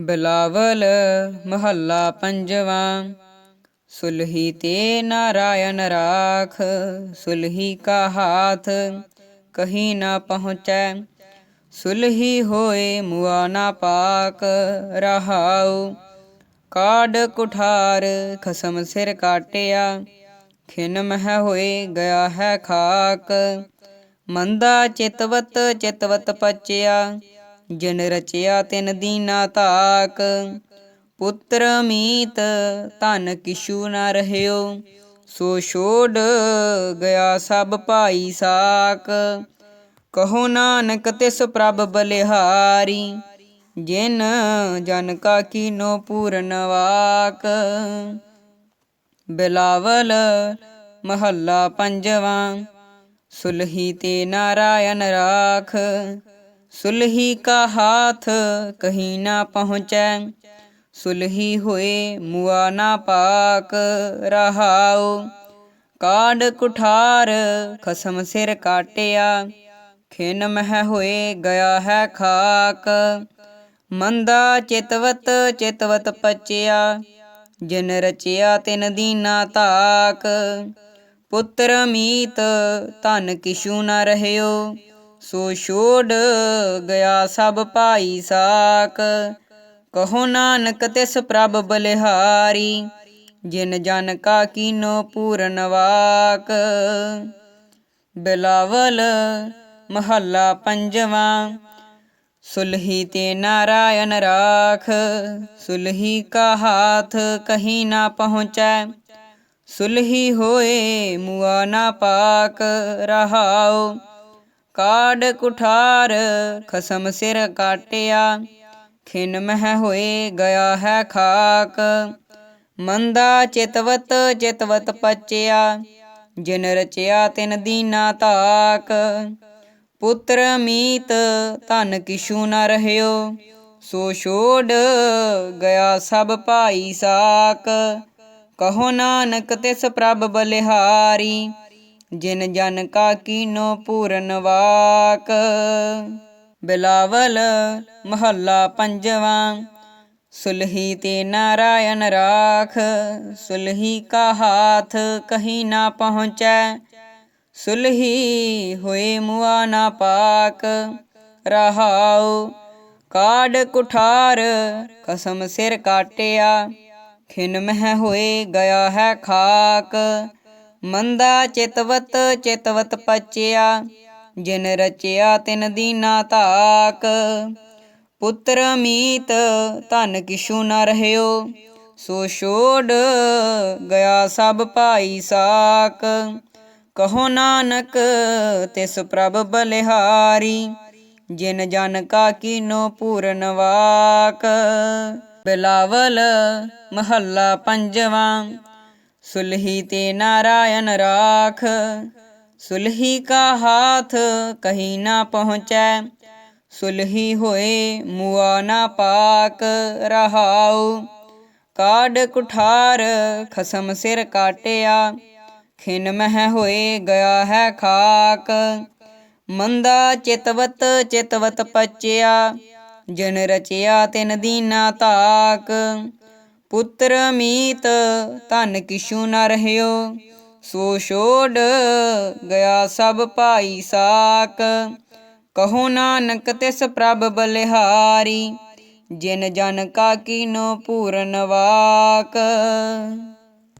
ਬਿਲਾਵਲ ਮਹੱਲਾ ਪੰਜਵਾਂ। ਸੁਲਹੀ ਤੇ ਨਾਰਾਇਣ ਰਾਖ, ਸੁਲਹੀ ਕਾ ਹਾਥ ਕਹੀਂ ਨਾ ਪਹੁੰਚੈ। ਸੁਲਹੀ ਹੋਏ ਮੁਆ ਨਾ ਪਾਕ ਰਹਾਉ ਕਾਡ ਕੁਠਾਰ ਖਸਮ ਸਿਰ ਕਾਟਿਆ। ਖਿਨ ਮਹਿ ਹੋਏ ਗਿਆ ਹੈ ਖਾਕ, ਮੰਦਾ ਚਿਤਵਤ ਚਿਤਵਤ ਪਚਿਆ। ਜਿਨ ਰਚਿਆ ਤਿਨ ਦੀਨਾ ਤਾਕ ਪੁੱਤਰ ਮੀਤ ਧਨ ਕਿਛੂ ਨ ਰਹਿਓ। ਸੋ ਛੋੜ ਗਿਆ ਸਭ ਭਾਈ ਸਾਕ ਕਹੋ ਨਾਨਕ ਤਿਸ ਪ੍ਰਭ ਬਲਿਹਾਰੀ, ਜਿਨ ਜਨ ਕਾ ਕੀਨੋ ਪੂਰਨ ਵਾਕ। ਬਿਲਾਵਲ ਮਹੱਲਾ ਪੰਜਵਾਂ, ਸੁਲਹੀ ਤੇ ਨਾਰਾਇਣ ਰਾਖ ਸੁਲਹੀ ਕਾ ਹਾਥ ਕਹੀਂ ਨਾ ਪਹੁੰਚੈ, ਸੁਲਹੀ ਹੋਏ ਮੁਆ ਨਾ ਪਾਕ ਰਹਾਉ। ਕਾਡ ਕੁਠਾਰ ਖਸਮ ਸਿਰ ਕਾਟਿਆ, ਖਿਨ ਮਹਿ ਹੋਏ ਗਿਆ ਹੈ ਖਾਕ। ਮੰਦਾ ਚਿਤਵਤ ਚਿਤਵਤ ਪਚਿਆ, ਜਿਨ ਰਚਿਆ ਤਿਨ ਦੀਨਾ ਤਾਕ ਪੁੱਤਰ ਮੀਤ ਧਨ ਕਿਛੂ ਨਾ ਰਹਿਓ ਸੋ ਛੋੜ ਗਿਆ ਸਭ ਭਾਈ ਸਾਕ ਕਹੋ ਨਾਨਕ ਤਿਸ ਪ੍ਰਭ ਬਲਿਹਾਰੀ, ਜਿਨ ਜਨ ਕਾ ਕੀਨੋ ਪੂਰਨ ਵਾਕ। ਬਿਲਾਵਲ ਮਹੱਲਾ ਪੰਜਵਾਂ, ਸੁਲਹੀ ਤੇ ਨਾਰਾਇਣ ਰਾਖ। ਸੁਲਹੀ ਕਾ ਹਾਥ ਕਹੀਂ ਨਾ ਪਹੁੰਚੈ, ਸੁਲਹੀ ਹੋਏ ਮੁਆ ਨਾ ਪਾਕ ਰਹਾਉ। ਕਾਡ ਕੁਠਾਰ ਖਸਮ ਸਿਰ ਕਾਟਿਆ, ਖਿਨ ਮਹਿ ਹੋਏ ਗਿਆ ਹੈ ਖਾਕ। ਮੰਦਾ ਚਿਤਵਤ ਚਿਤਵਤ ਪਚਿਆ, ਜਿਨ ਰਚਿਆ ਤਿਨ ਦੀਨਾ ਤਾਕ। ਪੁੱਤਰ ਮੀਤ ਧਨ ਕਿਛੂ ਨ ਰਹਿਓ, ਸੋ ਛੋੜ ਗਿਆ ਸਭ ਭਾਈ ਸਾਕ। ਕਹੋ ਨਾਨਕ ਤਿਸ ਪ੍ਰਭ ਬਲਿਹਾਰੀ ਜਿਨ ਜਨ ਕਾ ਕੀਨੋ ਪੂਰਨ ਵਾਕ। ਬਿਲਾਵਲ ਮਹੱਲਾ ਪੰਜਵਾ, ਸੁਲਹੀ ਤੇ ਨਾਰਾਇਣ ਰਾਖ। ਸੁਲਹੀ ਕਾ ਹਾਥ ਕਹੀਂ ਨਾ ਪਹੁੰਚੈ, ਸੁਲਹੀ ਹੋਏ ਮੁਆ ਨਾ ਪਾਕ। ਰਹਾਉ ਕਾਡ ਕੁਠਾਰ, ਕਸਮ ਸਿਰ ਕਾਟਿਆ, ਖਿਨ ਮਹਿ ਹੋਏ ਗਿਆ ਹੈ ਖਾਕ। ਮੰਦਾ ਚਿਤਵਤ ਚਿਤਵਤ ਪਚਿਆ, ਜਿਨ ਰਚਿਆ ਤਿਨ ਦੀਨਾ ਤਾਕ ਪੁੱਤਰ ਮੀਤ, ਧਨ ਕਿਛੂ ਨ ਰਹਿਓ, ਸੋ ਛੋੜ ਗਿਆ ਸਭ ਭਾਈ ਸਾਕ। ਕਹੋ ਨਾਨਕ, ਤਿਸ ਪ੍ਰਭ ਬਲਿਹਾਰੀ, ਜਿਨ ਜਨ ਕਾ ਕੀਨੋ ਪੂਰਨ ਵਾਕ। ਬਿਲਾਵਲ ਮਹੱਲਾ ਪੰਜਵਾਂ ਸੁਲਹੀ ਤੇ ਨਾਰਾਇਣ ਰਾਖ। ਸੁਲਹੀ ਕਾ ਹਾਥ ਕਹੀਂ ਨਾ ਪਹੁੰਚੈ। ਸੁਲਹੀ ਹੋਏ ਮੁਆ ਨਾ ਪਾਕ ਰਹਾਉ। ਕਾਡ ਕੁਠਾਰ ਖਸਮ ਸਿਰ ਕਾਟਿਆ। ਖਿਨ ਮਹਿ ਹੋਏ ਗਿਆ ਹੈ ਖਾਕ। ਮੰਦਾ ਚਿਤਵਤ ਚਿਤਵਤ ਪਚਿਆ। ਜਨ ਰਚਿਆ ਤਿਨ ਦੀਨਾ ਤਾਕ। ਪੁੱਤਰ ਮੀਤ, ਧਨ ਕਿਛੂ ਨਾ ਰਹਿਓ। ਸੋ ਛੋੜ ਗਿਆ ਸਭ ਭਾਈ ਸਾਕ ਕਹੋ ਨਾਨਕ ਤਿਸ ਪ੍ਰਭ ਬਲਿਹਾਰੀ, ਜਿਨ ਜਨ ਕਾ ਕੀਨੋ ਪੂਰਨ ਵਾਕ।